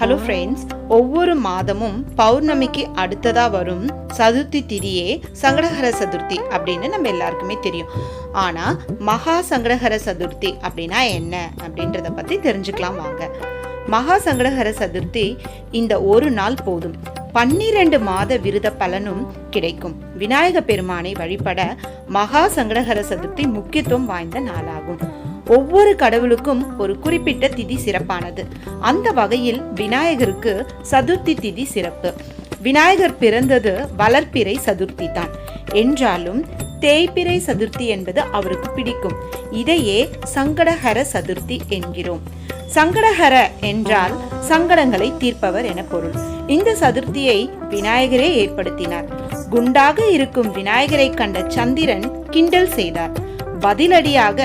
Hello friends ஒவ்வொரு மாதமும் பௌர்ணமிக்கு அடுத்ததா வரும் சதுர்த்தி திதியே சங்கடகர சதுர்த்தி அப்படின்னு நம்ம எல்லாருக்குமே தெரியும். ஆனா மகா சங்கடகர சதுர்த்தி அப்படின்னா என்ன அப்படின்றத பத்தி தெரிஞ்சுக்கலாம் வாங்க. மகா சங்கடகர சதுர்த்தி இந்த ஒரு நாள் போதும். பன்னிரண்டு மாத விருத பலனும் கிடைக்கும். விநாயக பெருமானை வழிபட மகா சங்கடகர சதுர்த்தி முக்கியத்துவம் வாய்ந்த நாளாகும். ஒவ்வொரு கடவுளுக்கும் ஒரு குறிப்பிட்ட திதி சிறப்பானது. அந்த வகையில் விநாயகருக்கு சதுர்த்தி திதி சிறப்பு. விநாயகர் பிறந்தது வளர்ப்பிறை சதுர்த்தி தான். என்றாலும் தேய்பிறை சதுர்த்தி என்பது அவருக்கு பிடிக்கும். இதையே சங்கடஹர சதுர்த்தி என்கிறோம். சங்கடஹர என்றால் சங்கடங்களை தீர்ப்பவர் என பொருள். இந்த சதுர்த்தியை விநாயகரே ஏற்படுத்தினார். குண்டாக இருக்கும் விநாயகரை கண்ட சந்திரன் கிண்டல் செய்தார். பதிலடியாக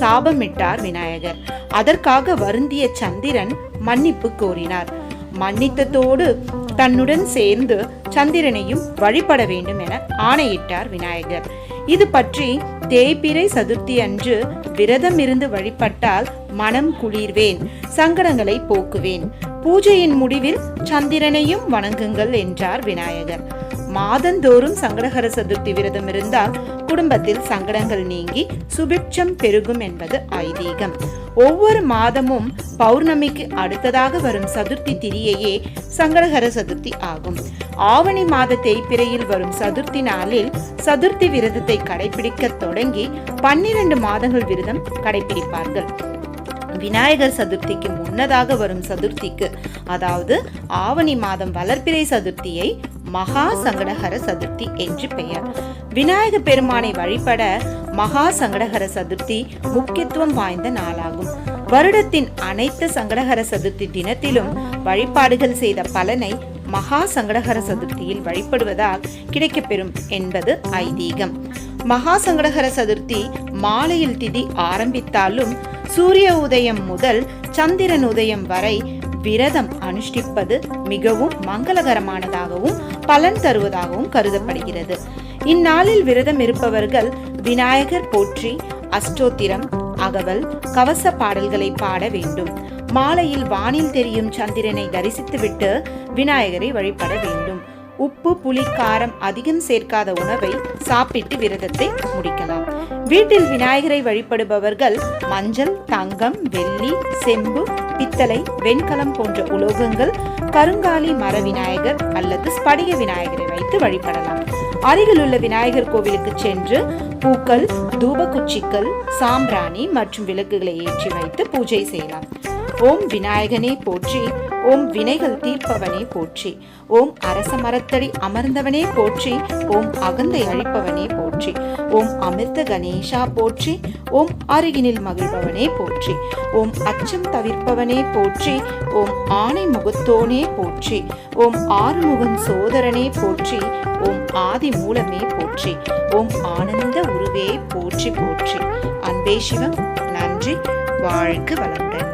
சாபமிட்டார் விநாயகர். அதற்காக வருந்திய சந்திரன் மன்னிப்பு கோரினார். மன்னித்ததோடு தன்னுடன் சேர்ந்து சந்திரனையும் வழிபட வேண்டும் என ஆணையிட்டார் விநாயகர். இது பற்றி தேய்பிறை சதுர்த்தி அன்று விரதம் இருந்து வழிபட்டால் மனம் குளிர்வேன் சங்கடங்களை போக்குவேன். பூஜையின் முடிவில் சந்திரனையும் வணங்குங்கள் என்றார் விநாயகர். மாதந்தோறும் சங்கடகர சதுர்த்தி விரதம் இருந்தால் குடும்பத்தில் சங்கடங்கள் நீங்கி சுபிட்சம் பெருகும் என்பது ஐதீகம். ஒவ்வொரு மாதமும் பௌர்ணமிக்கு அடுத்ததாக வரும் சதுர்த்தி திரியையே சங்கடகர சதுர்த்தி ஆகும். ஆவணி மாத தேய்பிரையில் வரும் சதுர்த்தி நாளில் சதுர்த்தி விரதத்தை கடைபிடிக்க தொடங்கி பன்னிரண்டு மாதங்கள் விரதம் கடைபிடிப்பார்கள். விநாயகர் சதுர்த்திக்கு முன்னதாக வரும் சதுர்த்திக்கு அதாவது ஆவணி மாதம் வளர்ப்பிறை சதுர்த்தியை மகா சங்கடகர சதுர்த்தி என்று பெயர். விநாயக பெருமானை வழிபட மகா சங்கடகர சதுர்த்தி முக்கியத்துவம் வாய்ந்த நாளாகும். வருடத்தின் அனைத்து சங்கடகர சதுர்த்தி தினத்திலும் வழிபாடுகள் செய்த பலனை மகா சங்கடகர சதுர்த்தியில் வழிபடுவதால் கிடைக்கப்பெறும் என்பது ஐதீகம். மகா சங்கடகர சதுர்த்தி மாலையில் திதி ஆரம்பித்தாலும் சூரிய உதயம் முதல் சந்திரன் உதயம் வரை விரதம் அனுஷ்டிப்பது மிகவும் மங்களகரமானதாகவும் பலன் தருவதாகவும் கருதப்படுகிறது. இந்நாளில் விரதம் இருப்பவர்கள் விநாயகர் போற்றி அஷ்டோத்திரம் அகவல் கவச பாடல்களை பாட வேண்டும். மாலையில் வானில் தெரியும் சந்திரனை தரிசித்துவிட்டு விநாயகரை வழிபட வேண்டும். உப்பு புளி காரம் அதிகம் சேர்க்காத உணவை சாப்பிட்டு விரதத்தை முடிக்கலாம். வீட்டில் விநாயகரை வழிபடுபவர்கள் மஞ்சள் தங்கம் வெள்ளி செம்பு பித்தளை வெண்கலம் போன்ற உலோகங்கள் கருங்காலி மர விநாயகர் அல்லது ஸ்படிக விநாயகரை வைத்து வழிபடலாம். அருகில் உள்ள விநாயகர் கோவிலுக்கு சென்று பூக்கள் தூபக்குச்சிக்கள் சாம்பிராணி மற்றும் விளக்குகளை ஏற்றி வைத்து பூஜை செய்யலாம். ஓம் விநாயகனே போற்றி ஓம் வினைகள் தீர்ப்பவனே போற்றி ஓம் அரச மரத்தடி அமர்ந்தவனே போற்றி ஓம் அகந்தை அழிப்பவனே போற்றி ஓம் அமிர்த கணேஷா போற்றி ஓம் அருகினில் மகிழ்பவனே போற்றி ஓம் அச்சம் தவிர்ப்பவனே போற்றி ஓம் ஆணை முகத்தோனே போற்றி ஓம் ஆறுமுகன் சோதரனே போற்றி ஓம் ஆதி மூலமே போற்றி ஓம் ஆனந்த உருவே போற்றி போற்றி அன்பே சிவம் நன்றி வாழ்க வளமுடன்